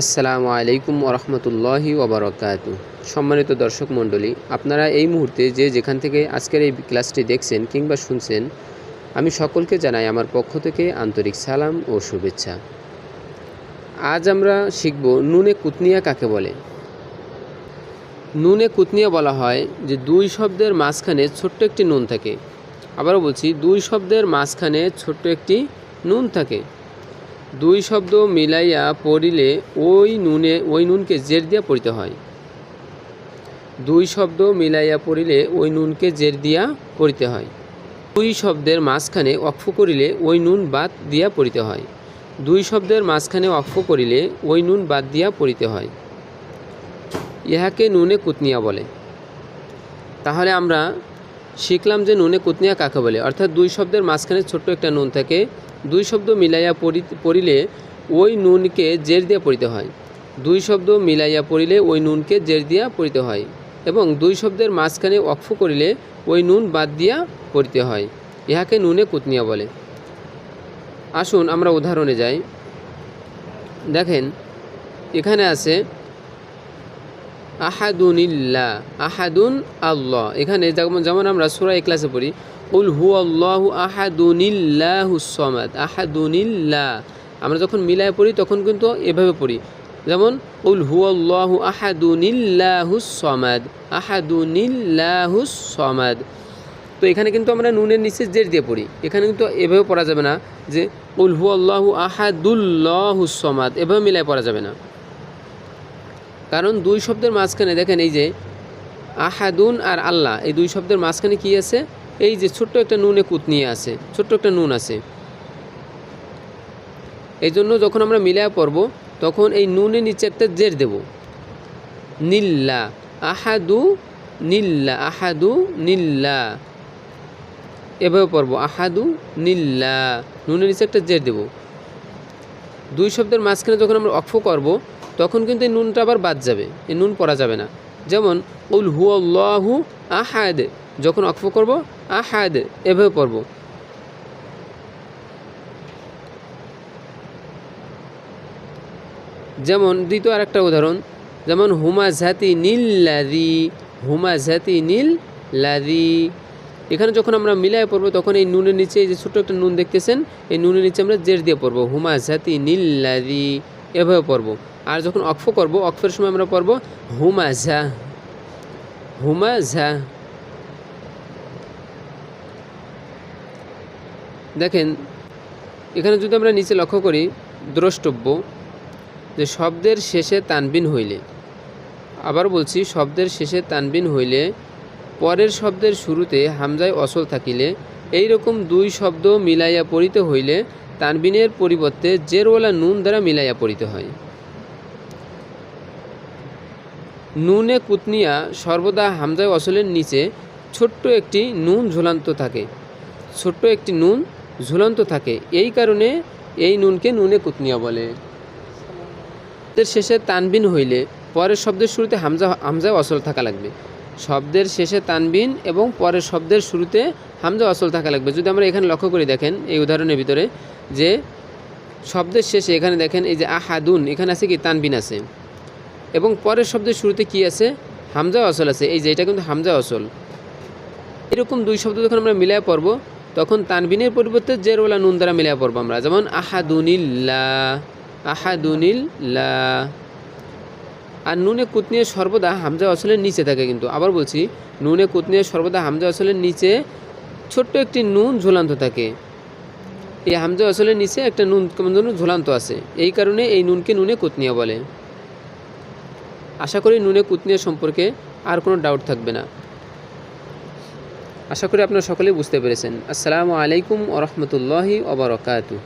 আসসালামু আলাইকুম ওরহমতুল্লাহি ওবরকাত। সম্মানিত দর্শক মণ্ডলী, আপনারা এই মুহূর্তে যে যেখান থেকে আজকের এই ক্লাসটি দেখছেন কিংবা শুনছেন, আমি সকলকে জানাই আমার পক্ষ থেকে আন্তরিক সালাম ও শুভেচ্ছা। আজ আমরা শিখব নুনে কুতনিয়া কাকে বলে? নুনে কুতনিয়া বলা হয় যে দুই শব্দের মাঝখানে ছোট্ট একটি নুন থাকে। আবারও বলছি, দুই শব্দের মাঝখানে ছোট্ট একটি নুন থাকে। দুই শব্দ মিলাইয়া পড়িলে ওই নুনে, ওই নুনকে জের দিয়া পড়িতে হয়। দুই শব্দ মিলাইয়া পড়িলে ওই নুনকে জের দিয়া পড়িতে হয়। দুই শব্দের মাঝখানে অক্ষ করিলে ওই নুন বাদ দিয়া পড়িতে হয়। দুই শব্দের মাঝখানে অক্ষ করিলে ওই নুন বাদ দিয়া পড়িতে হয়। ইহাকে নুনে কুতনিয়া বলে। তাহলে আমরা শিখলাম যে নুনে কুতনিয়া কাকে বলে? অর্থাৎ দুই শব্দের মাঝখানে ছোট্ট একটা নুন থাকে দুই শব্দ মিলাইয়া পড়িলে ওই নুনকে জের দিয়া পড়িতে হয়। দুই শব্দ মিলাইয়া পড়িলে ওই নুনকে জের দিয়া পড়িতে হয় এবং দুই শব্দের মাঝখানে অক্ষ করিলে ওই নুন বাদ দিয়া পড়িতে হয়। ইহাকে নুনে কুতনিয়া বলে। আসুন আমরা উদাহরণে যাই। দেখেন, এখানে আছে আহাদুনিল্লা আহাদুন আল্লাহ এখানে যেমন আমরা সুরা ক্লাসে পড়ি উল হু আল্লাহু আহাদুনিল্লাহু সমাদ, আহাদুনিল্লাহ। আমরা যখন মিলায় পড়ি, তখন কিন্তু এভাবে পড়ি। যেমন, উল হু আল্লাহু আহাদুনিল্লাহু সমাদ আহাদুনিল্লাহু সমাদ। তো এখানে কিন্তু আমরা নুনের নিচে জের দিয়ে পড়ি। এখানে কিন্তু এভাবে পড়া যাবে না যে, উল হু আল্লাহু আহাদুল্লাহু সমাদ, এভাবে মিলায় পড়া যাবে না। কারণ দুই শব্দের মাঝখানে দেখেন এই যে, আহাদুন আর আল্লাহ, এই দুই শব্দের মাঝখানে কি আছে? এই যে ছোট্ট একটা নুনে কুতনিয়ে আছে, ছোট্ট একটা নুন আছে। এই জন্য যখন আমরা মিলায়া পড়ব, তখন এই নুনের নিচে একটা জের দেব। নীল্লা আহাদু নীল্লা আহাদু, নীল্লা। এভাবে পড়ব, আহাদু, নীল্লা। নুনের নিচে একটা জের দেব। দুই শব্দের মাঝখানে যখন আমরা অক্ষ করব, তখন কিন্তু এই নুনটা আবার বাদ যাবে, এই নুন পড়া যাবে না। যেমন, উল হু আল্লাহু আহাদ। যখন অক্ষ করব, আহাদ, এভাবে পড়ব। যেমন দ্বিতীয় আরেকটা উদাহরণ, যেমন, হুমা ঝাতি নীল লাদি হুমা ঝাতি নীল লাদি এখানে যখন আমরা মিলায় পড়ব, তখন এই নুনের নিচে এই যে ছোট্ট একটা নুন দেখতেছেন, এই নুনের নিচে আমরা জের দিয়ে পড়ব, হুমা ঝাতি নীল লাদি এভাবে পড়ব। আর যখন অক্ষ করব অক্ষের সময় আমরা পড়ব, হুমা ঝা হুমা ঝা দেখেন, এখানে যদি আমরা নিচে লক্ষ্য করি, দ্রষ্টব্য যে শব্দের শেষে তানবিন হইলে, আবার বলছি শব্দের শেষে তানবিন হইলে পরের শব্দের শুরুতে হামজায় অসল থাকিলে এই রকম দুই শব্দ মিলাইয়া পড়িতে হইলে তানবিনের পরিবর্তে জেরওয়ালা নুন দ্বারা মিলাইয়া পড়িতে হয়। নুনে কুতনিয়া সর্বদা হামজায় অসলের নিচে ছোট্ট একটি নুন ঝুলান্ত থাকে। ছোট্ট একটি নুন ঝুলন্ত থাকে। এই কারণে এই নুনকে নুনে কুতনিয়া বলে। শেষে তানবিন হইলে পরের শব্দের শুরুতে হামজা হামজা অসল থাকা লাগবে। শব্দের শেষে তানবিন এবং পরের শব্দের শুরুতে হামজা অসল থাকা লাগবে। যদি আমরা এখানে লক্ষ্য করি, দেখেন এই উদাহরণের ভিতরে যে শব্দের শেষে এখানে দেখেন এই যে আহাদুন, এখানে আছে কি? তানবিন আছে। এবং পরের শব্দের শুরুতে কি আছে? হামজা অসল আছে। এই যে এটা কিন্তু হামজা অসল। এরকম দুই শব্দ যখন আমরা মিলায় পড়ব তখন তানবিনের পরিবর্তে জেরওয়ালা নুন দ্বারা মিলায় পড়ব আমরা। যেমন আহাদুনিল্লা আহাদুনিল্লা আর নুনে কুতনিয়ে সর্বদা হামজা অসলের নিচে থাকে কিন্তু। আবার বলছি, নুনে কুতনিয়ে সর্বদা হামজা অসলের নিচে ছোট্ট একটি নুন ঝুলান্ত থাকে। এই হামজা অসলের নিচে একটা নুন কেমন যেন ঝুলান্ত আছে। এই কারণে এই নুনকে নুনে কুতনিয়া বলে। আশা করি নুনে কুতনিয়া সম্পর্কে আর কোনো ডাউট থাকবে না। আশা করি আপনারা সকলেই বুঝতে পেরেছেন। আসসালামু আলাইকুম ওরহমতুল্লাহি ওবরকাতু